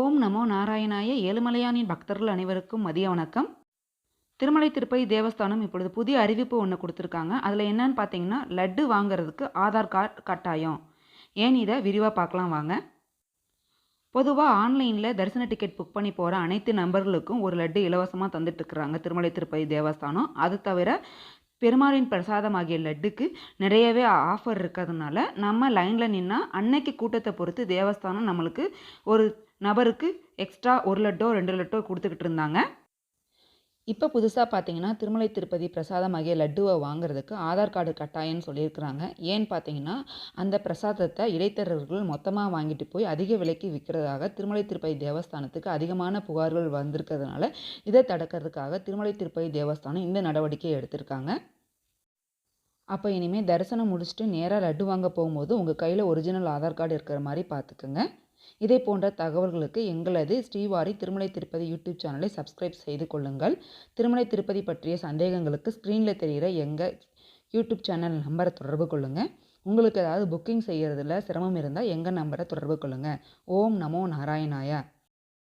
ஓம் நமோ நாராயணாய ஏழுமலையானின் பக்தர்கள் அனைவருக்கும் மதிய வணக்கம். திருமலை திருப்பதி தேவஸ்தானம் இப்பொழுது புதிய அறிவிப்பு ஒன்று கொடுத்துருக்காங்க. அதில் என்னன்னு பார்த்தீங்கன்னா லட்டு வாங்குறதுக்கு ஆதார் கார்டு கட்டாயம். ஏன் இதை விரிவாக பார்க்கலாம் வாங்க. பொதுவாக ஆன்லைனில் தரிசன டிக்கெட் புக் பண்ணி போகிற அனைத்து நபர்களுக்கும் ஒரு லட்டு இலவசமாக தந்துட்டுருக்குறாங்க திருமலை திருப்பதி தேவஸ்தானம். அது தவிர பெருமாளின் பிரசாதமாகிய லட்டுக்கு நிறையவே ஆஃபர் இருக்கிறதுனால நம்ம லைனில் நின்னா அன்னைக்கு கூட்டத்தை பொறுத்து தேவஸ்தானம் நம்மளுக்கு ஒரு நபருக்கு எக்ஸ்ட்ரா ஒரு லட்டோ ரெண்டு லட்டோ கொடுத்துக்கிட்டு இருந்தாங்க. இப்போ புதுசாக பார்த்தீங்கன்னா திருமலை திருப்பதி பிரசாதமாகிய லட்டுவை வாங்குறதுக்கு ஆதார் கார்டு கட்டாயம்னு சொல்லியிருக்கிறாங்க. ஏன்னு பார்த்தீங்கன்னா அந்த பிரசாதத்தை இடைத்தரகர்கள் மொத்தமாக வாங்கிட்டு போய் அதிக விலைக்கு விற்கிறதாக திருமலை திருப்பதி தேவஸ்தானத்துக்கு அதிகமான புகார்கள் வந்திருக்கிறதுனால இதை தடுக்கிறதுக்காக திருமலை திருப்பதி தேவஸ்தானம் இந்த நடவடிக்கையை எடுத்திருக்காங்க. அப்போ இனிமேல் தரிசனம் முடிச்சுட்டு நேராக லட்டு வாங்க போகும்போது உங்கள் கையில் ஒரிஜினல் ஆதார் கார்டு இருக்கிற மாதிரி பார்த்துக்குங்க இதே போன்ற தகவல்களுக்கு எங்களது ஸ்ரீவாரி திருமலை திருப்பதி யூடியூப் சேனலை சப்ஸ்கிரைப் செய்து கொள்ளுங்கள். திருமலை திருப்பதி பற்றிய சந்தேகங்களுக்கு ஸ்க்ரீனில் தெரிகிற எங்கள் யூடியூப் சேனல் நம்பரை தொடர்பு கொள்ளுங்கள் உங்களுக்கு ஏதாவது புக்கிங் செய்கிறதுல சிரமம் இருந்தால் எங்கள் நம்பரை தொடர்பு கொள்ளுங்கள் ஓம் நமோ நாராயணாயா.